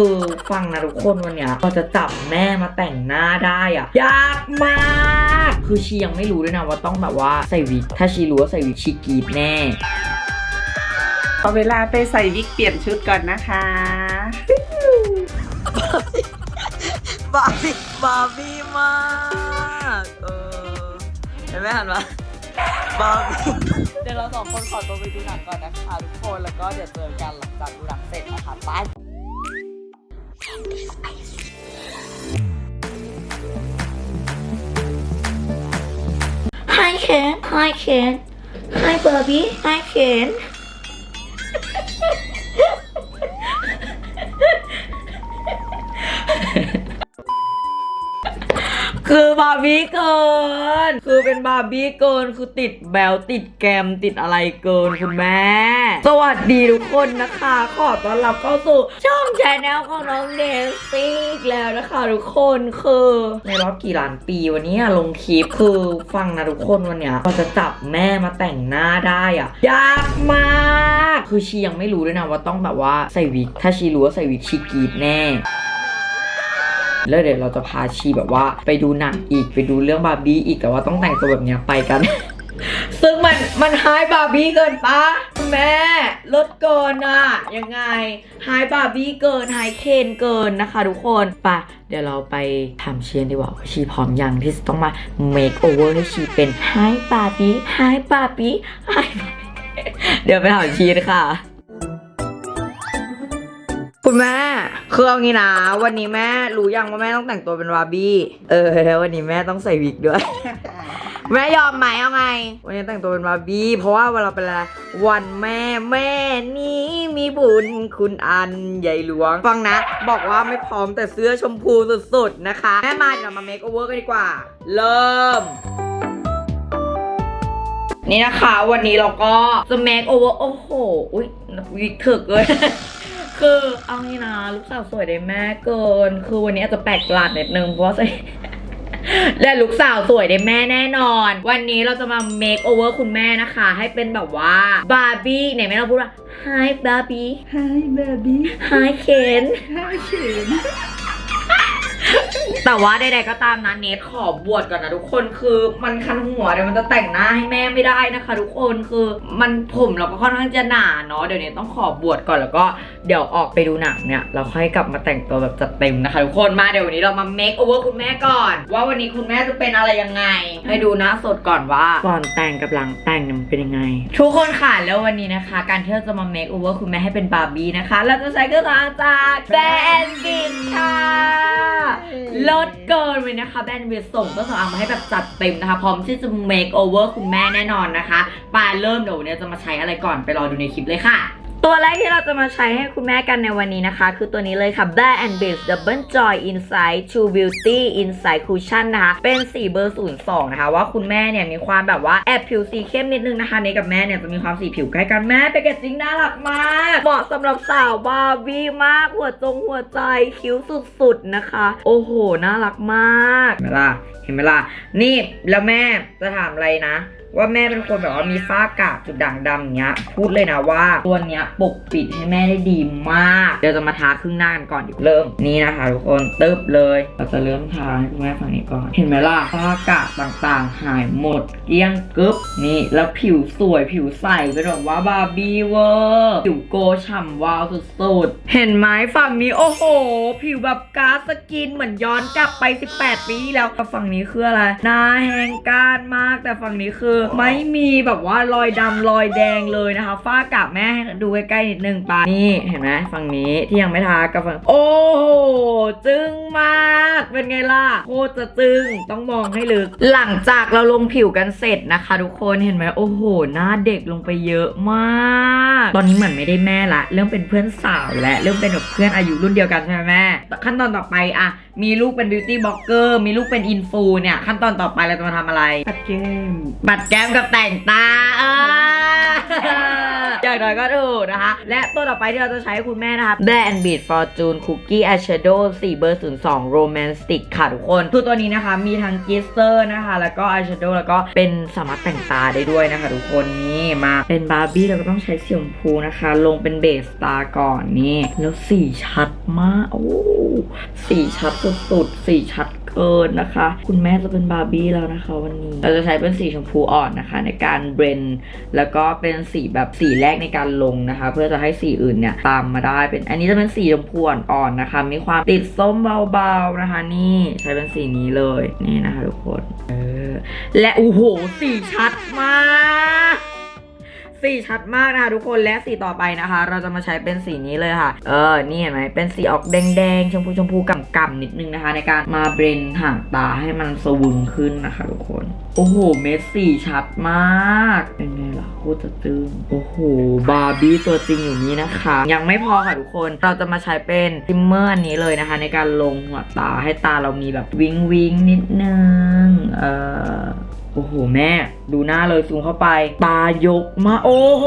คือฟังนะทุกคนวันเนี้ยเราจะจับแม่มาแต่งหน้าได้อะยากมากคือชียังไม่รู้ด้วยนะว่าต้องแบบว่าใส่วิกถ้าชีรู้ว่าใส่วิกชีกรีดแน่เอาเวลาไปใส่วิกเปลี่ยนชุดก่อนนะคะบาร์บี้บาร์บี้มากเออเห็นไหมหันมาบาร์บี้เดี๋ยวเราสองคนขอตัวไปดูหนังก่อนนะคะทุกคนแล้วก็เดี๋ยวเจอกันหลังจากดูหนังเสร็จนะคะไป Hi Ken. Hi Ken. Hi Barbie Hi Ken คือบาร์บี้เกิน คือเป็นบาร์บี้เกิน คือติดแบลติดแกมติดอะไรเกินคุณแม่ สวัสดีทุกคนนะคะ ขอต้อนรับเข้าสู่ช่องแชนแนลของน้องเดซี่อีกแล้วนะคะทุกคนคือในรอบกี่ล้านปีวันนี้ลงคลิปคือฟังนะทุกคนวันเนี้ยเราจะจับแม่มาแต่งหน้าได้อะยากมาก คือชียังไม่รู้ด้วยนะว่าต้องแบบว่าใส่วิก ถ้าชีรู้ว่าใส่วิกชีกรีดแน่ แล้วเดี๋ยวเราจะพาชีแบบว่าไปดูหนังอีกไปดูเรื่องบาร์บี้อีกแต่ว่าต้องแต่งตัวแบบเนี้ยไปกัน ซึ่งมันมันไฮบาร์บี้เกินปะแม่ลดเกินอะยังไงไฮบาร์บี้เกินไฮเคนเกินนะคะทุกคนปะเดี๋ยวเราไปถามเชียนดีกว่าว่าชีพร้อมยังที่จะต้องมาเมคโอเวอร์ให้ชีเป็นไฮบาร์บี้ไฮบาร์บี้ไฮเดี๋ยวไปถามชีนค่ะ คุณแม่คือเอางี้นะวันนี้แม่รู้ยังว่าแม่ต้องแต่งตัวเป็นบาร์บี้ เออแล้ววันนี้แม่ต้องใส่วิกด้วย แม่ยอมไหมเอาไง วันนี้แต่งตัวเป็นบาร์บี้ เพราะว่าเวลาเป็นอะไรวันแม่แม่นี้มีบุญคุณอันใหญ่หลวง ฟังนะ บอกว่าไม่พร้อมแต่เสื้อชมพูสุดๆนะคะ แม่มาเดี๋ยวเรามาเมคโอเวอร์กันดีกว่า เริ่มนี่นะคะ วันนี้เราก็จะ make over โอ้โห อุ้ยวิกถึกเลย คือเอางี้นะลูกสาวสวยได้แม่เกิน คือวันนี้อาจจะแปลกประหลาดนิดนึงเพราะว่าใส่และลูกสาวสวยได้แม่แน่นอน วันนี้เราจะมา make over คุณแม่นะคะ ให้เป็นแบบว่าบาร์บี้ไหนแม่เราพูดว่า hi Barbie Hi baby hi Ken Hi Ken แต่ว่าใดๆก็ตามนะเนทขอบวชก่อนนะทุกคนคือมันคันหัวเดี๋ยวมันจะแต่งหน้าให้แม่ไม่ได้นะคะ ทุกคนคือมันผมเราก็ค่อนข้างจะหนาเนาะเดี๋ยวเนทต้องขอบวชก่อนแล้วก็เดี๋ยวออกไปดูหนังเนี่ยเราค่อยกลับมาแต่งตัวแบบจัดเต็มนะคะทุกคนมาเดี๋ยววันนี้เรามา make over คุณแม่ก่อน ว่าวันนี้คุณแม่จะเป็นอะไรยังไง ให้ดูหน้าสดก่อนว่าก่อนแต่งกับหลังแต่งเนี่ยมันเป็นยังไง ทุกคนค่ะแล้ววันนี้นะคะ การที่เราจะมา make over คุณแม่ให้เป็นบาร์บี้นะคะ เราจะใช้เครื่องสำอางจากแบรนด์บินค่ะลิศเกินเลยนะคะแบรนด์เวทส่งเครื่องสำอางมาให้แบบจัดเต็มนะคะ พร้อมที่จะ make over คุณแม่แน่นอนนะคะปาเริ่มเดี๋ยวเนนี้จะมาใช้อะไรก่อนไปรอดูในคลิปเลยค่ะ ตัวแรกที่เราจะมาใช้ให้คุณแม่กันในวันนี้นะคะ คือตัวนี้เลยค่ะ Black and Base Double Joy Inside True Beauty Inside Cushion นะคะ เป็นสีเบอร์ 02 นะคะ ว่าคุณแม่เนี่ยมีความแบบว่าแอบผิวสีเข้มนิดนึงนะคะเนกับแม่เนี่ยจะมีความสีผิวใกล้กันแม่แพคเกจจิ้งน่ารักมาก เหมาะสำหรับสาวบาร์บี้มากหัวจงหัวใจคิ้วสุดๆนะคะ โอ้โห น่ารักมาก เห็นไหมล่ะเห็นไหมล่ะนี่แล้วแม่จะถามอะไรนะ ว่าแม่เป็นคนแบบว่ามีฝ้ากระจุดด่างดำอย่างเงี้ย พูดเลยนะว่าตัวเนี้ยปกปิดให้แม่ได้ดีมาก เดี๋ยวจะมาทาครึ่งหน้ากันก่อนดิเริ่มนี่นะคะทุกคนเติบเลย เราจะเริ่มทาให้คุณแม่ฝั่งนี้ก่อน เห็นไหมล่ะฝ้ากระต่างๆ หายหมดเกลี้ยงกึ๊บนี่แล้วผิวสวยผิวใสเป็นแบบว่าบาร์บี้เวอร์ผิวโกฉ่ำวาวสุดๆเห็นไหมฝั่งนี้โอ้โห ผิวแบบกาสกินเหมือนย้อนกลับไป 18 ปีที่แล้วฝั่งนี้คืออะไรหน้าแห้งก้านมากแต่ฝั่งนี้คือไม่มีแบบว่ารอยดำรอยแดงเลยนะคะ ฝ้ากระแม่ดูใกล้ๆนิดนึงปานี่เห็นไหมฝั่งนี้ที่ยังไม่ทากับฝั่งโอ้โหจึ้งมากเป็นไงล่ะโคตรจะจึ้งต้องมองให้ลึก หลังจากเราลงผิวกันเสร็จนะคะ ทุกคนเห็นไหมโอ้โหหน้าเด็กลงไปเยอะมาก ตอนนี้เหมือนไม่ได้แม่ละ เริ่มเป็นเพื่อนสาวและเริ่มเป็นแบบเพื่อนอายุรุ่นเดียวกันใช่ไหมแม่ขั้นตอนต่อไปอะ มีลูกเป็นบิวตี้บล็อกเกอร์มีลูกเป็นอินฟูเนี่ย ขั้นตอนต่อไปเราจะมาทำอะไร ปัดแก้ม บัดแก้มกับแต่งตาเออ อย่างน้อยก็ถูกนะคะ และตัวต่อไปที่เราจะใช้คุณแม่นะคะ Black and Beat Fortune Cookie Eyeshadow 4เบอร์ 02 Romantic ค่ะทุกคน คือตัวนี้นะคะมีทั้งกิสเตอร์นะคะ แล้วก็ eyeshadow แล้วก็เป็นสามารถแต่งตาได้ด้วยนะคะทุกคนนี่มาเป็นบาร์บี้เราก็ต้องใช้สีชมพูนะคะ ลงเป็นเบสตาก่อนนี่ แล้วสีชัดมากโอ้สีชัดสุดๆสีชัดเกินนะคะ คุณแม่จะเป็นบาร์บี้แล้วนะคะวันนี้ เราจะใช้เป็นสีชมพูอ่อนนะคะ ในการเบรนแล้วก็เป็นสีแบบสีแรกในการลงนะคะ เพื่อจะให้สีอื่นเนี่ยตามมาได้เป็น อันนี้จะเป็นสีชมพูอ่อนนะคะ มีความติดส้มเบาๆนะคะ นี่ใช้เป็นสีนี้เลยนี่นะคะทุกคนเออและโอ้โหสีชัดมาก สีชัดมากนะคะทุกคนและสีต่อไปนะคะ เราจะมาใช้เป็นสีนี้เลยค่ะ เออ นี่เห็นไหมเป็นสีออกแดงๆ ชมพูชมพูกำกำนิดนึงนะคะ ในการมาเบรนหางตาให้มันสว่างขึ้นนะคะทุกคน โอ้โห เม็ดสีชัดมากเป็นไงล่ะโคตรจะตึงโอ้โห บาร์บี้ตัวจริงอยู่นี้นะคะ ยังไม่พอค่ะทุกคน เราจะมาใช้เป็นซิมเมอร์อันนี้เลยนะคะ ในการลงหัวตาให้ตาเรามีแบบวิงวิงนิดนึง เออ โอ้โหแม่ ดูหน้าเลยซูมเข้าไป ตายกมาโอ้โห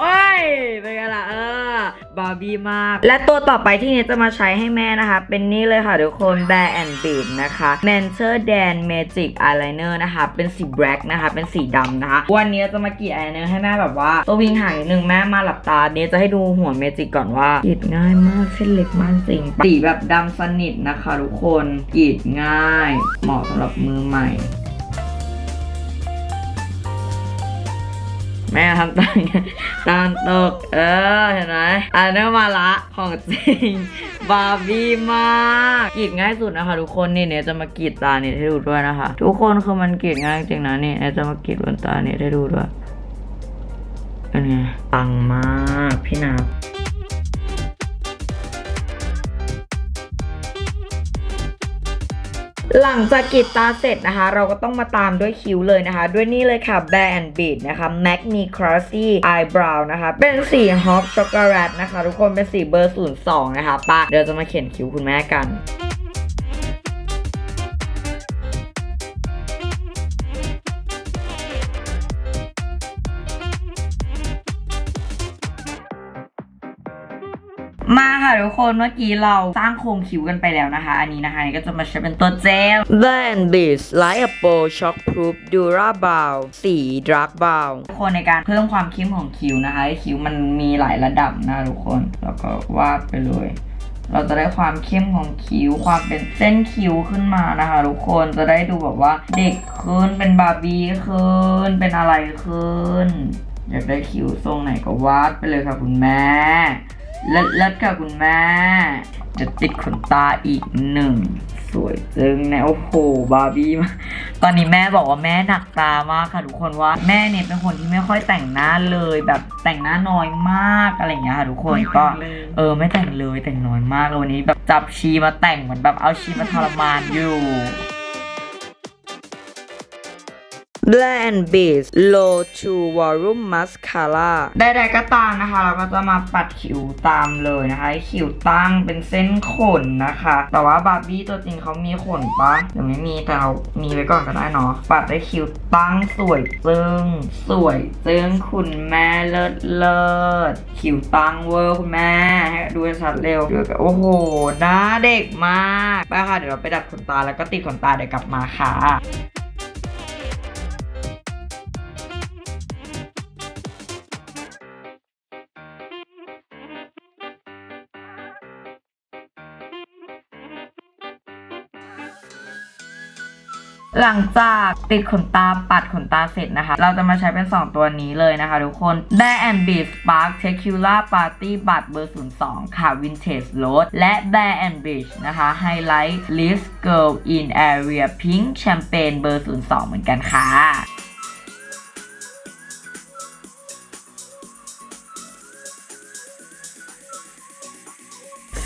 เอ้ยเป็นไงล่ะเออบาร์บี้มาก และตัวต่อไปที่เนี้จะมาใช้ให้แม่นะคะ เป็นนี่เลยค่ะทุกคน Bear and Beat นะคะ Mentor Dan Magic Eyeliner นะคะ เป็นสี black นะคะ เป็นสีดำนะคะ วันนี้จะมากรีด eyeliner ให้แม่แบบว่าตัววิงห่างนิดนึงแม่มาหลับตาเนี้จะให้ดูหัวเมจิกก่อนว่ากีดง่ายมากเส้นเล็กมากจริงสีแบบดำสนิทนะคะทุกคนกีดง่าย เหมาะสำหรับมือใหม่ แม่ทำตาอย่างเงี้ยตาตก เออ เห็นไหมอันนี้มาละของจริง บาร์บี้มากกรีดง่ายสุดนะคะ ทุกคนนี่เนี่ยจะมากรีดตาเนี่ยให้ดูด้วยนะคะ ทุกคนคือมันกรีดง่ายจริงนะนี่เนี่ยจะมากรีดบนตาเนี่ยให้ดูด้วยเป็นไงปังมากพี่นา หลังจากกรีดตาเสร็จนะคะ เราก็ต้องมาตามด้วยคิ้วเลยนะคะ ด้วยนี่เลยค่ะ b a n d Beat นะคะ Magni Crossy Eyebrow นะคะ เป็นสี Hot Chocolate นะคะ ทุกคนเป็นสีเบอร์ 02 นะคะปะเดี๋ยวจะมาเขียนคิ้วคุณแม่กัน มาค่ะทุกคนเมื่อกี้เราสร้างโครงคิ้วกันไปแล้วนะคะ อันนี้นะคะนี่ก็จะมาใช้เป็นตัวเจล Then Beats Light Up Pro Shock Proof Dura Brow สี Dark Brow ทุกคนในการเพิ่มความเข้มของคิ้วนะคะให้คิ้วมันมีหลายระดับนะทุกคน แล้วก็วาดไปเลย เราจะได้ความเข้มของคิ้วความเป็นเส้นคิ้วขึ้นมานะคะทุกคนจะได้ดูแบบว่าเด็กขึ้นเป็นบาร์บี้ขึ้นเป็นอะไรขึ้นอยากได้คิ้วทรงไหนก็วาดไปเลยค่ะคุณแม่ เลิศเลิศค่ะคุณแม่ จะติดขนตาอีกหนึ่ง สวยจึงนะโอ้โหบาร์บี้มากตอนนี้แม่บอกว่าแม่หนักตามากค่ะทุกคนว่าแม่เนี่ยเป็นคนที่ไม่ค่อยแต่งหน้าเลยแบบแต่งหน้าน้อยมากอะไรอย่างเงี้ยค่ะทุกคนก็เลยเออไม่แต่งเลยแต่งน้อยมากเลยวันนี้แบบจับชีมาแต่งเหมือนแบบเอาชีมาทรมานอยู่ Blend Base Low to Volume Mascara ใดๆก็ตามนะคะ เราก็จะมาปัดคิวตามเลยนะคะคิวตั้งเป็นเส้นขนนะคะ แต่ว่าบาร์บี้ตัวจริงเขามีขนปะเดี๋ยวไม่มีแต่เรามีไว้ก่อนก็ได้เนาะปัดได้คิวตั้งสวยจึงสวยจึงคุณแม่เลิศเลิศคิวตั้งเวอร์คุณแม่ให้ดูชัดเร็วดูกันโอ้โหหน้าเด็กมากไปค่ะเดี๋ยวเราไปดัดขนตาแล้วก็ติดขนตาเดี๋ยวกลับมาค่ะ หลังจากติดขนตาปัดขนตาเสร็จนะคะ เราจะมาใช้เป็น 2 ตัวนี้เลยนะคะทุกคน d a and b e a Spark t e q u l a Party บัตรเบอร์ 02 ค่ะ Vintage Road และ d a and Beach นะคะ Highlight List Girl in Area Pink Champagne เบอร์ 02 เหมือนกันค่ะ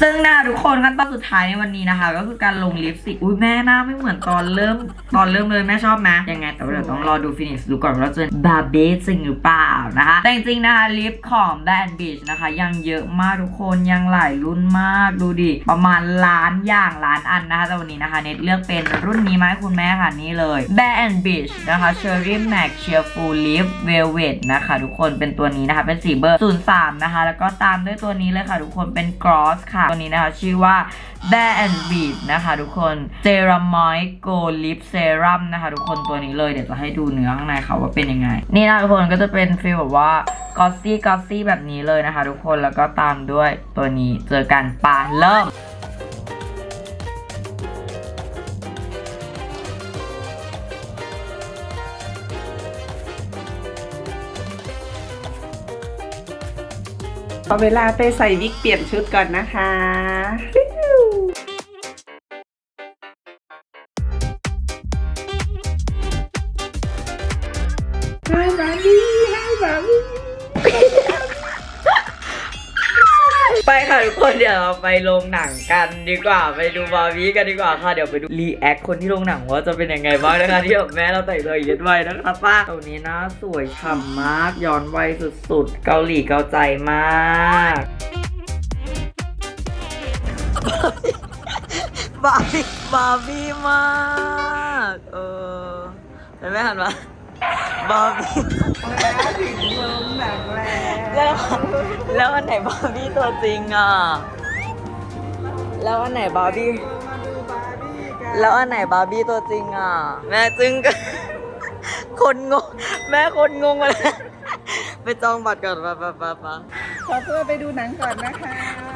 ซึ่งนะคะทุกคนขั้นตอนสุดท้ายในวันนี้นะคะ ก็คือการลงลิปสติกอุ้ยแม่หน้าไม่เหมือนตอนเริ่มตอนเริ่มเลยแม่ชอบไหมยังไงแต่ว่าเดี๋ยวต้องรอดูฟินิชดูก่อนว่าเราจะบาร์เบสจริงหรือเปล่านะคะ แต่จริงๆนะคะลิปของแบรนด์บีชนะคะ ยังเยอะมากทุกคนยังหลายรุ่นมากดูดิประมาณล้านอย่างล้านอันนะคะแต่วันนี้นะคะเน็ตเลือกเป็นรุ่นนี้มาให้คุณแม่ค่ะนี่เลย b a n d Beach นะคะ Cherry Mac Cheerful Lip Velvet นะคะทุกคนเป็นตัวนี้นะคะเป็นสีเบอร์03นะคะแล้วก็ตามด้วยตัวนี้เลยค่ะทุกคนเป็น Gloss ค่ะตัวนี้นะคะ ชื่อว่า b a n d Beat นะคะทุกคน Ceramide Gold Lip Serum นะคะ ทุกคนตัวนี้เลยเดี๋ยวจะให้ดูเนื้อข้างในเขาว่าเป็นยังไง นี่นะทุกคนก็จะเป็นฟีลแบบว่ากอซี่กอซี่แบบนี้เลยนะคะ ทุกคนแล้วก็ตามด้วยตัวนี้เจอกันปาเริ่ม พอเวลาไปใส่วิกเปลี่ยนชุดก่อนนะคะ ทุกคนเดี๋ยวเราไปโรงหนังกันดีกว่าไปดูบาร์บี้กันดีกว่าค่ะเดี๋ยวไปดูรีแอคคนที่โรงหนังว่าจะเป็นยังไงบ้างนะคะที่แบบแม่เราแต่งตัวอย่างนี้ไว้นะคะป้าตรงนี้นะสวยฉ่ำมากย้อนวัยสุดๆ เกาหลีเกาใจมากบาร์บี้บาร์บี้มากเออเห็นไหมหันมาบาร์บี้มาถึงโรงหนังแล้ว แล้วแล้วอันไหนบาร์บี้ตัวจริงอะ แล้วอันไหนบาร์บี้มาดูบาร์บี้กันแล้วอันไหนบาร์บี้ตัวจริงอะ แม่จึงกันคนงง แม่คนงงมาเลยไปจองบัตรก่อนปะปะปะปะขอตัวไปดูหนังก่อนนะคะ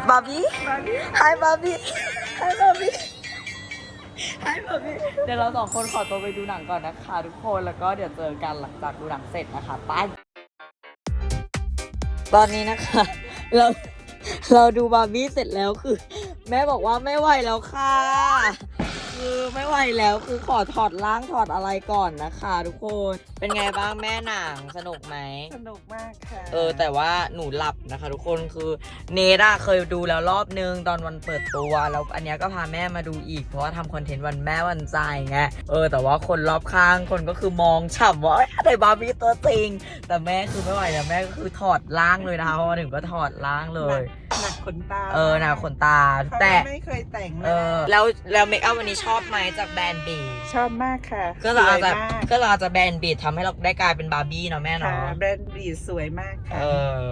บาร์บี้ บาร์บี้ Hi บาร์บี้ Hi บาร์บี้ Hi บาร์บี้ เดี๋ยวเราสองคนขอตัวไปดูหนังก่อนนะคะ ทุกคน แล้วก็เดี๋ยวเจอกันหลังจากดูหนังเสร็จนะคะ ไป ตอนนี้นะคะ เราเราดูบาร์บี้เสร็จแล้วคือ แม่บอกว่าไม่ไหวแล้วค่ะ คือไม่ไหวแล้วคือขอถอดล้างถอดอะไรก่อนนะคะทุกคน เป็นไงบ้างแม่หนังสนุกไหม สนุกมากค่ะ เออ แต่ว่าหนูหลับนะคะ ทุกคนคือเนทอะเคยดูแล้วรอบนึงตอนวันเปิดตัวแล้วอันเนี้ยก็พาแม่มาดูอีก เพราะว่าทำคอนเทนต์วันแม่วันใจไงเออ แต่ว่าคนรอบข้างคนก็คือมองฉ่ำว่าเอ้ยอะไรบาร์บี้ตัวจริง แต่แม่คือไม่ไหวแล้วแม่ก็คือถอดล้างเลยนะคะเพราะว่าถึงก็ถอดล้างเลยหนัก ขนตาเออหนาขนตาแต่แต่ไม่เคยแต่งเออแล้วแล้วเมคอัพวันนี้ชอบไหมจากแบรนด์บีชอบมากค่ะก็เราอาจจะสวยมากก็เราอาจจะแบรนด์บีทำให้เราได้กลายเป็นบาร์บี้เนาะแม่ค่ะเนาะ แบรนด์บีสวยมากค่ะเออ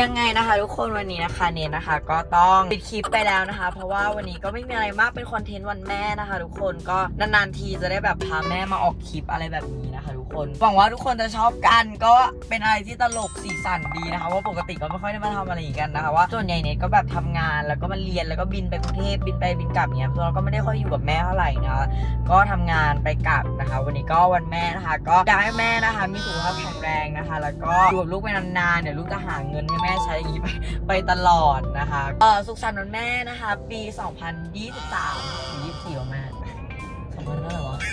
ยังไงนะคะทุกคนวันนี้นะคะเนทนะคะ ก็ต้องปิดคลิปไปแล้วนะคะ เพราะว่าวันนี้ก็ไม่มีอะไรมากเป็นคอนเทนต์วันแม่นะคะ ทุกคนก็นานๆทีจะได้แบบพาแม่มาออกคลิปอะไรแบบนี้นะคะ ทุกคนหวังว่าทุกคนจะชอบกันก็เป็นอะไรที่ตลกสีสันดีนะคะเพราะปกติก็ไม่ค่อยได้มาทำอะไรอย่างนี้กันนะคะว่าส่วนใหญ่เนทก็แบบทำงานแล้วก็มาเรียนแล้วก็บินไปกรุงเทพบินไปบินกลับเนี้ยเราก็ไม่ได้ค่อยอยู่กับแม่เท่าไหร่นะก็ทำงานไปกลับนะคะ วันนี้ก็วันแม่นะคะ ก็อยากให้แม่นะคะ มีสุขภาพแข็งแรงนะคะ แล้วก็อยู่กับลูกไปนานๆเดี๋ยวลูกจะหาเงินให้แม่ใช้อย่างนี้ไปไปตลอดนะคะเออสุขสันต์วันแม่นะคะ ปี 2023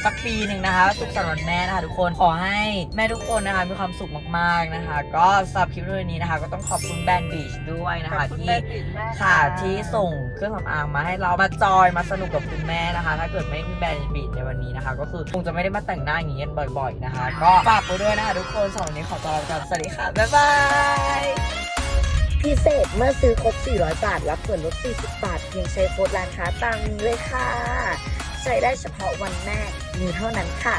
สักปีหนึ่งนะคะ สุขสันต์วันแม่นะคะทุกคนขอให้แม่ทุกคนนะคะมีความสุขมากๆนะคะ ก็สำหรับคลิปวันนี้นะคะ ก็ต้องขอบคุณแบรนด์บีชด้วยนะขอคะบคุณที่แบรนด์บีชมากค่ะที่ส่งเครื่องสำอางมาให้เรามาจอยมาสนุกกับคุณแม่นะคะ ถ้าเกิดไม่มีแบรนด์บีดในวันนี้นะคะ ก็คือคงจะไม่ได้มาแต่งหน้าอย่างนี้กันบ่อย ๆนะคะ ก็ฝากไปด้วยนะคะทุกคนสำหรับวันนี้ขอตัวลาไปก่อนสวัสดีค่ะบ๊ายบายพิเศษเมื่อซื้อครบ 400 บาท รับส่วนลด 40 บาท เพียงใช้โค้ดร้านค้าตามนี้เลยค่ะ ใช้ได้เฉพาะวันแม่ มีเท่านั้นค่ะ